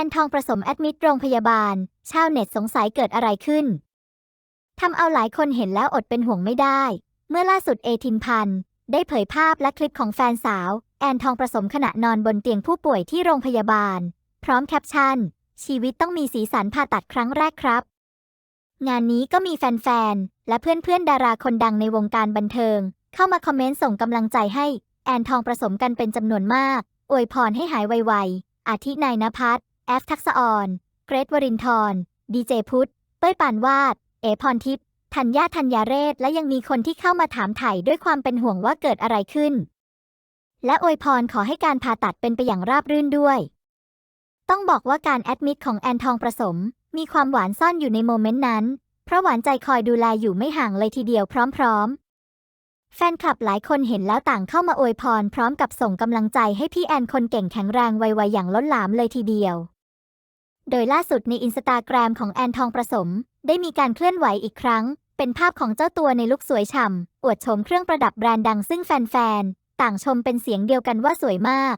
อนทองประสมแอดมิดโรงพยาบาล ชาวเน็ตสงสัยเกิดอะไรขึ้น ทำเอาหลายคนเห็นแล้วอดเป็นห่วงไม่ได้ เมื่อล่าสุดเอทินพันธ์ได้เผยภาพและคลิปของแฟนสาว แอนทองประสมขณะนอนบนเตียงผู้ป่วยที่โรงพยาบาล พร้อมแคปชั่น ชีวิตต้องมีสีสันผ่าตัดครั้งแรกครับ งานนี้ก็มีแฟนๆ และเพื่อนๆ ดาราคนดังในวงการบันเทิง เข้ามาคอมเมนต์ส่งกำลังใจให้ แอนทองประสมกันเป็นจำนวนมาก อวยพรให้หายไวๆอาทินายนภัส อฟทักษออนเกรทวรินทร์ดีเจพุทธ เป้ยปานวาด เอพรทิพย์ ธัญญาธัญญาเรศ และยังมีคนที่เข้ามาถามไถ่ด้วยความเป็นห่วงว่าเกิดอะไรขึ้น และอวยพรขอให้การผ่าตัดเป็นไปอย่างราบรื่นด้วย ต้องบอกว่าการแอดมิดของแอนทองประสม มีความหวานซ่อนอยู่ในโมเมนต์นั้น เพราะหวานใจคอยดูแลอยู่ไม่ห่างเลยทีเดียวพร้อม ๆแฟนคลับหลายคนเห็นแล้วต่างเข้ามาอวยพรพร้อมกับส่งกำลังใจให้พี่แอนคนเก่งแข็งแรงไวๆอย่างล้นหลามเลยทีเดียว โดยล่าสุดในอินสตาแกรมของแอนทองประสม ได้มีการเคลื่อนไหวอีกครั้ง เป็นภาพของเจ้าตัวในลุคสวยฉ่ำอวดโฉมเครื่องประดับแบรนด์ดังซึ่งแฟนๆ ต่างชมเป็นเสียงเดียวกันว่าสวยมาก